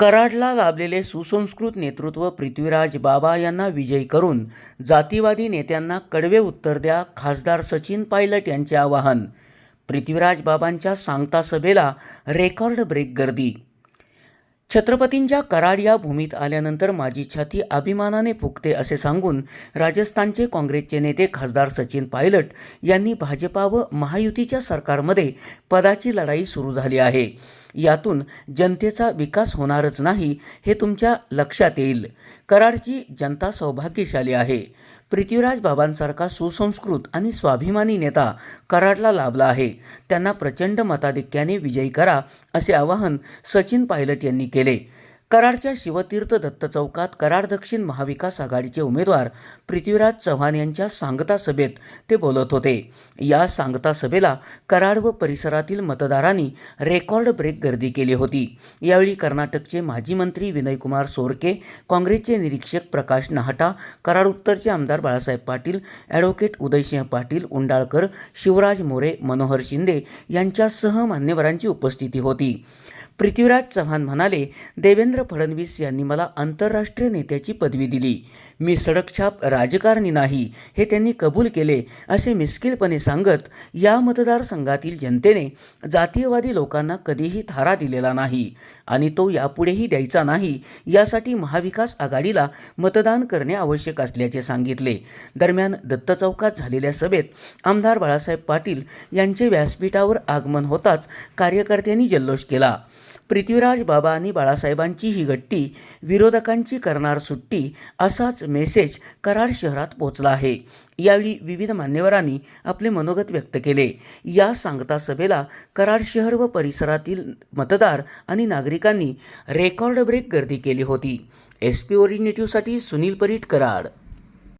कराडला लाभलेले सुसंस्कृत नेतृत्व पृथ्वीराज बाबा यांना विजयी करून जातीवादी नेत्यांना कडवे उत्तर द्या खासदार सचिन पायलट यांचे आवाहन. पृथ्वीराज बाबांच्या सांगता सभेला रेकॉर्ड ब्रेक गर्दी. छत्रपतींच्या कराड या भूमीत आल्यानंतर माझी छाती अभिमानाने फुगते असे सांगून राजस्थानचे काँग्रेसचे नेते खासदार सचिन पायलट यांनी भाजपा व महायुतीच्या सरकारमध्ये पदाची लढाई सुरू झाली आहे. यातून जनतेचा विकास होणारच नाही हे तुमच्या लक्षात येईल. कराडची जनता सौभाग्यशाली आहे. पृथ्वीराज बाबांसारखा सुसंस्कृत आणि स्वाभिमानी नेता कराडला लाभला आहे. त्यांना प्रचंड मताधिक्याने विजयी करा असे आवाहन सचिन पायलट यांनी केले. कराडच्या शिवतीर्थ दत्त चौकात कराड दक्षिण महाविकास आघाडीचे उमेदवार पृथ्वीराज चव्हाण यांच्या सांगता सभेत ते बोलत होते. या सांगता सभेला कराड व परिसरातील मतदारांनी रेकॉर्ड ब्रेक गर्दी केली होती. यावेळी कर्नाटकचे माजी मंत्री विनयकुमार सोरके काँग्रेसचे निरीक्षक प्रकाश नाहटा कराड उत्तरचे आमदार बाळासाहेब पाटील ॲडव्होकेट उदयसिंह पाटील उंडाळकर शिवराज मोरे मनोहर शिंदे यांच्यासह मान्यवरांची उपस्थिती होती. पृथ्वीराज चव्हाण म्हणाले देवेंद्र फडणवीस यांनी मला आंतरराष्ट्रीय नेत्याची पदवी दिली. मी सडकछाप राजकारणी नाही. हे त्यांनी कबूल केले. असे मिस्किलपणे सांगत या मतदारसंघातील जनतेने जातीयवादी लोकांना कधीही थारा दिलेला नाही आणि तो यापुढेही द्यायचा नाही यासाठी महाविकास आघाडीला मतदान करणे आवश्यक असल्याचे सांगितले. दरम्यान दत्त चौकात झालेल्या सभेत आमदार बाळासाहेब पाटील यांचे व्यासपीठावर आगमन होताच कार्यकर्त्यांनी जल्लोष केला. पृथ्वीराज बाबा आणि बाळासाहेबांची ही गट्टी विरोधकांची करणार सुट्टी असाच मेसेज कराड शहरात पोहोचला आहे. यावेळी विविध मान्यवरांनी आपले मनोगत व्यक्त केले. या सांगता सभेला कराड शहर व परिसरातील मतदार आणि नागरिकांनी रेकॉर्ड ब्रेक गर्दी केली होती. एस पी ओरिजिनेटिव्हसाठी सुनील परीट कराड.